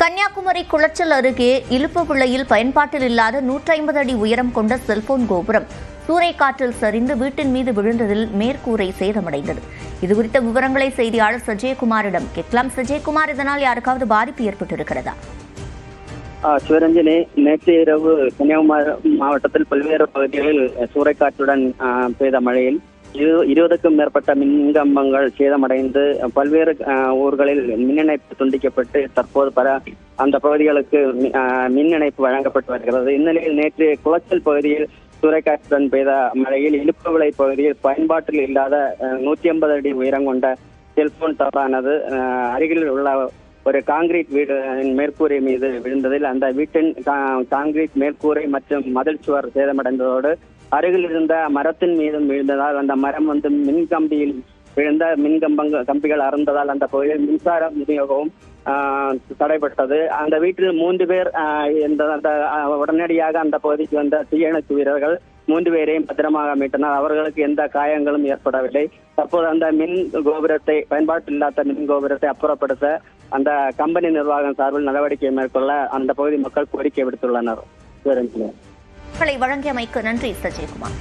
கன்னியாகுமரி குளச்சல் அருகே இலுப்புப்பிள்ளையில் பயன்பாட்டில் இல்லாத நூற்றி ஐம்பது அடி உயரம் கொண்ட செல்போன் கோபுரம் சூறைக்காற்றில் சரிந்து வீட்டின் மீது விழுந்ததில் மேற்கூரை சேதமடைந்தது. இதுகுறித்த விவரங்களை செய்தியாளர் சஜயகுமாரிடம் கேட்கலாம். சஜயகுமார் இதனால் யாருக்காவது பாதிப்பு ஏற்பட்டிருக்கிறதா? சிவரஞ்சனி நேற்று இரவு கன்னியாகுமரி மாவட்டத்தில் பல்வேறு பகுதிகளில் சூறைக்காற்றுடன் பெய்த மழையில் இருபதுக்கும் மேற்பட்ட மின்கம்பங்கள் சேதமடைந்து பல்வேறு ஊர்களில் மின் இணைப்பு துண்டிக்கப்பட்டு தற்போது பல அந்த பகுதிகளுக்கு மி- மின் இணைப்பு வழங்கப்பட்டு வருகிறது. இந்நிலையில் நேற்று குளச்சல் பகுதியில் சூறைக்காற்றுடன் பெய்த மழையில் இழுப்புவிளை பகுதியில் பயன்பாட்டில் இல்லாத நூற்றி ஐம்பது அடி உயரம் கொண்ட செல்போன் டவரானது அருகில் உள்ள ஒரு காங்கிரீட் வீடு மேற்கூரை மீது விழுந்ததில் அந்த வீட்டின் காங்கிரீட் மேற்கூரை மற்றும் மதில் சுவர் சேதமடைந்ததோடு அருகில் இருந்த மரத்தின் மீதும் விழுந்ததால் அந்த மரம் வந்து மின் கம்பியில் விழுந்த மின் கம்பங்க கம்பிகள் அறந்ததால் அந்த பகுதியில் மின்சார விநியோகமும் ஆஹ், தடைப்பட்டது அந்த வீட்டில் மூன்று பேர் இந்த அந்த உடனடியாக அந்த பகுதிக்கு வந்த தீயணைப்பு வீரர்கள் மூன்று பேரையும் பத்திரமாக மீட்டனர். அவர்களுக்கு எந்த காயங்களும் ஏற்படவில்லை. தற்போது அந்த மின் கோபுரத்தை பயன்பாட்டு இல்லாத மின் கோபுரத்தை அப்புறப்படுத்த அந்த கம்பெனி நிர்வாகம் சார்பில் நடவடிக்கை மேற்கொள்ள அந்த பகுதி மக்கள் கோரிக்கை விடுத்துள்ளனர். வழங்கியமைக்கு நன்றி சஜயகுமார்